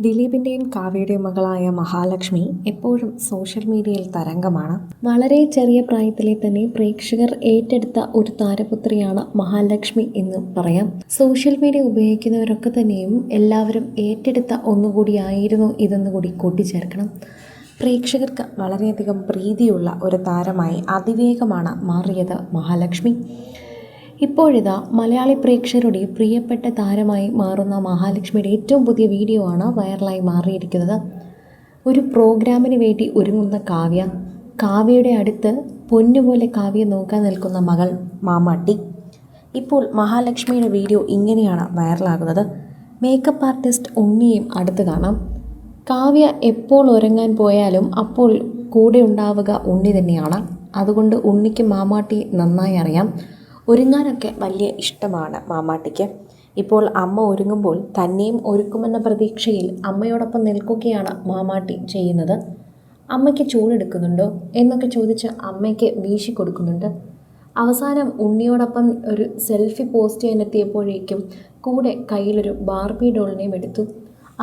ദിലീപിന്റെയും കാവ്യയുടെയും മകളായ മഹാലക്ഷ്മി എപ്പോഴും സോഷ്യൽ മീഡിയയിൽ തരംഗമാണ്. വളരെ ചെറിയ പ്രായത്തിലെ തന്നെ പ്രേക്ഷകർ ഏറ്റെടുത്ത ഒരു താരപുത്രിയാണ് മഹാലക്ഷ്മി എന്ന് പറയാം. സോഷ്യൽ മീഡിയ ഉപയോഗിക്കുന്നവരൊക്കെ തന്നെയും എല്ലാവരും ഏറ്റെടുത്ത ഒന്നുകൂടിയായിരുന്നു ഇതെന്ന് കൂടി കൂട്ടിച്ചേർക്കണം. പ്രേക്ഷകർക്ക് വളരെയധികം പ്രീതിയുള്ള ഒരു താരമായി അതിവേഗമാണ് മാറിയത് മഹാലക്ഷ്മി. ഇപ്പോഴിതാ മലയാളി പ്രേക്ഷകരുടെ പ്രിയപ്പെട്ട താരമായി മാറുന്ന മഹാലക്ഷ്മിയുടെ ഏറ്റവും പുതിയ വീഡിയോ ആണ് വൈറലായി മാറിയിരിക്കുന്നത്. ഒരു പ്രോഗ്രാമിന് വേണ്ടി ഒരുങ്ങുന്ന കാവ്യ കാവ്യയുടെ അടുത്ത് പൊന്നുപോലെ കാവ്യ നോക്കാൻ നിൽക്കുന്ന മകൾ മാമാട്ടി. ഇപ്പോൾ മഹാലക്ഷ്മിയുടെ വീഡിയോ ഇങ്ങനെയാണ് വൈറലാകുന്നത്. മേക്കപ്പ് ആർട്ടിസ്റ്റ് ഉണ്ണിയും അടുത്ത് കാണാം. കാവ്യ എപ്പോൾ ഉറങ്ങാൻ പോയാലും അപ്പോൾ കൂടെ ഉണ്ടാവുക ഉണ്ണി തന്നെയാണ്. അതുകൊണ്ട് ഉണ്ണിക്ക് മാമാട്ടി നന്നായി അറിയാം. ഒരുങ്ങാനൊക്കെ വലിയ ഇഷ്ടമാണ് മാമാട്ടിക്ക്. ഇപ്പോൾ അമ്മ ഒരുങ്ങുമ്പോൾ തന്നെയും ഒരുക്കുമെന്ന പ്രതീക്ഷയിൽ അമ്മയോടൊപ്പം നിൽക്കുകയാണ് മാമാട്ടി ചെയ്യുന്നത്. അമ്മയ്ക്ക് ചൂടെടുക്കുന്നുണ്ടോ എന്നൊക്കെ ചോദിച്ച് അമ്മയ്ക്ക് വീശി കൊടുക്കുന്നുണ്ട്. അവസാനം ഉണ്ണിയോടൊപ്പം ഒരു സെൽഫി പോസ്റ്റ് ചെയ്യാനെത്തിയപ്പോഴേക്കും കൂടെ കയ്യിലൊരു ബാർബി ഡോളിനെയും എടുത്തു.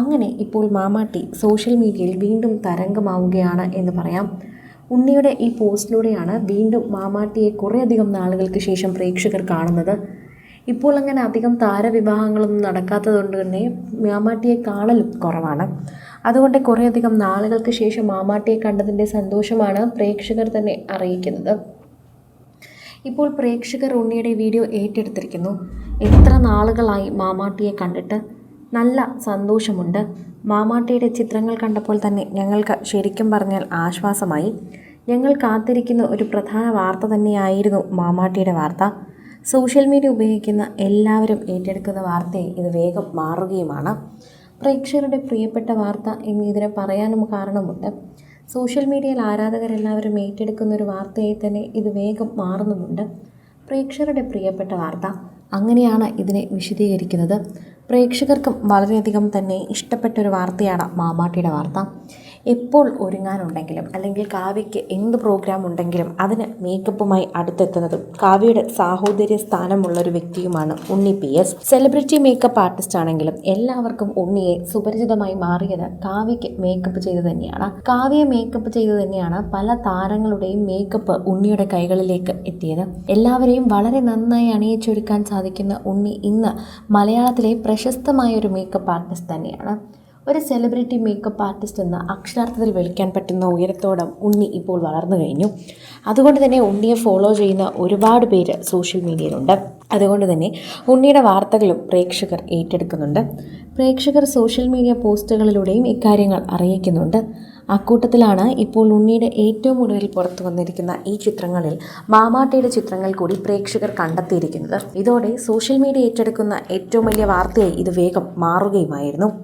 അങ്ങനെ ഇപ്പോൾ മാമാട്ടി സോഷ്യൽ മീഡിയയിൽ വീണ്ടും തരംഗമാവുകയാണ് എന്ന് പറയാം. ഉണ്ണിയുടെ ഈ പോസ്റ്റിലൂടെയാണ് വീണ്ടും മാമാട്ടിയെ കുറേയധികം നാളുകൾക്ക് ശേഷം പ്രേക്ഷകർ കാണുന്നത്. ഇപ്പോൾ അങ്ങനെ അധികം താരവിവാഹങ്ങളൊന്നും നടക്കാത്തതുകൊണ്ട് തന്നെ മാമാട്ടിയെ കാണലും കുറവാണ്. അതുകൊണ്ട് കുറേയധികം നാളുകൾക്ക് ശേഷം മാമാട്ടിയെ കണ്ടതിന്റെ സന്തോഷമാണ് പ്രേക്ഷകർ തന്നെ അറിയിക്കുന്നത്. ഇപ്പോൾ പ്രേക്ഷകർ ഉണ്ണിയുടെ വീഡിയോ ഏറ്റെടുത്തിരിക്കുന്നു. എത്ര നാളുകളായി മാമാട്ടിയെ കണ്ടിട്ട്? നല്ല സന്തോഷമുണ്ട്. മാമാട്ടിയുടെ ചിത്രങ്ങൾ കണ്ടപ്പോൾ തന്നെ ഞങ്ങൾക്ക് ശരിക്കും പറഞ്ഞാൽ ആശ്വാസമായി. ഞങ്ങൾ കാത്തിരിക്കുന്ന ഒരു പ്രധാന വാർത്ത തന്നെയായിരുന്നു മാമാട്ടിയുടെ വാർത്ത. സോഷ്യൽ മീഡിയ ഉപയോഗിക്കുന്ന എല്ലാവരും ഏറ്റെടുക്കുന്ന വാർത്തയെ ഇത് വേഗം മാറുകയുമാണ്. പ്രേക്ഷകരുടെ പ്രിയപ്പെട്ട വാർത്ത എന്ന് പറയാനും കാരണമുണ്ട്. സോഷ്യൽ മീഡിയയിൽ ആരാധകരെല്ലാവരും ഏറ്റെടുക്കുന്ന ഒരു വാർത്തയെ തന്നെ ഇത് വേഗം മാറുന്നുമുണ്ട്. പ്രേക്ഷകരുടെ പ്രിയപ്പെട്ട വാർത്ത. അങ്ങനെയാണ് ഇതിനെ വിശദീകരിക്കുന്നത്. പ്രേക്ഷകർക്കും വളരെയധികം തന്നെ ഇഷ്ടപ്പെട്ട ഒരു വാർത്തയാണ് മാമാട്ടിയുടെ വാർത്ത. എപ്പോൾ ഒരുങ്ങാനുണ്ടെങ്കിലും അല്ലെങ്കിൽ കാവ്യയ്ക്ക് എന്ത് പ്രോഗ്രാം ഉണ്ടെങ്കിലും അതിന് മേക്കപ്പുമായി അടുത്തെത്തുന്നതും കാവ്യയുടെ സാഹോദര്യ സ്ഥാനമുള്ള ഒരു വ്യക്തിയുമാണ് Unni P S. Celebrity makeup artist ആണെങ്കിലും എല്ലാവർക്കും ഉണ്ണിയെ സുപരിചിതമായി മാറിയത് കാവ്യയ്ക്ക് മേക്കപ്പ് ചെയ്തു തന്നെയാണ്. കാവ്യ മേക്കപ്പ് ചെയ്തു തന്നെയാണ് പല താരങ്ങളുടെയും മേക്കപ്പ് ഉണ്ണിയുടെ കൈകളിലേക്ക് എത്തിയത്. എല്ലാവരെയും വളരെ നന്നായി അണിയിച്ചൊരുക്കാൻ സാധിക്കുന്ന ഉണ്ണി ഇന്ന് മലയാളത്തിലെ പ്രശസ്തമായ ഒരു മേക്കപ്പ് ആർട്ടിസ്റ്റ് തന്നെയാണ്. ഒരു സെലിബ്രിറ്റി മേക്കപ്പ് ആർട്ടിസ്റ്റ് എന്ന അക്ഷരാർത്ഥത്തിൽ വിളിക്കാൻ പറ്റുന്ന ഉയരത്തോടം ഉണ്ണി ഇപ്പോൾ വളർന്നു കഴിഞ്ഞു. അതുകൊണ്ട് തന്നെ ഉണ്ണിയെ ഫോളോ ചെയ്യുന്ന ഒരുപാട് പേര് സോഷ്യൽ മീഡിയയിലുണ്ട് അതുകൊണ്ട് തന്നെ ഉണ്ണിയുടെ വാർത്തകളും പ്രേക്ഷകർ ഏറ്റെടുക്കുന്നുണ്ട്. പ്രേക്ഷകർ സോഷ്യൽ മീഡിയ പോസ്റ്റുകളിലൂടെയും ഇക്കാര്യങ്ങൾ അറിയിക്കുന്നുണ്ട്. അക്കൂട്ടത്തിലാണ് ഇപ്പോൾ ഉണ്ണിയുടെ ഏറ്റവും ഒടുവിൽ പുറത്തു വന്നിരിക്കുന്ന ഈ ചിത്രങ്ങളിൽ മാമാട്ടയുടെ ചിത്രങ്ങൾ കൂടി പ്രേക്ഷകർ കണ്ടെത്തിയിരിക്കുന്നത്. ഇതോടെ സോഷ്യൽ മീഡിയ ഏറ്റെടുക്കുന്ന ഏറ്റവും വലിയ വാർത്തയായി ഇത് വേഗം മാറുകയുമായിരുന്നു.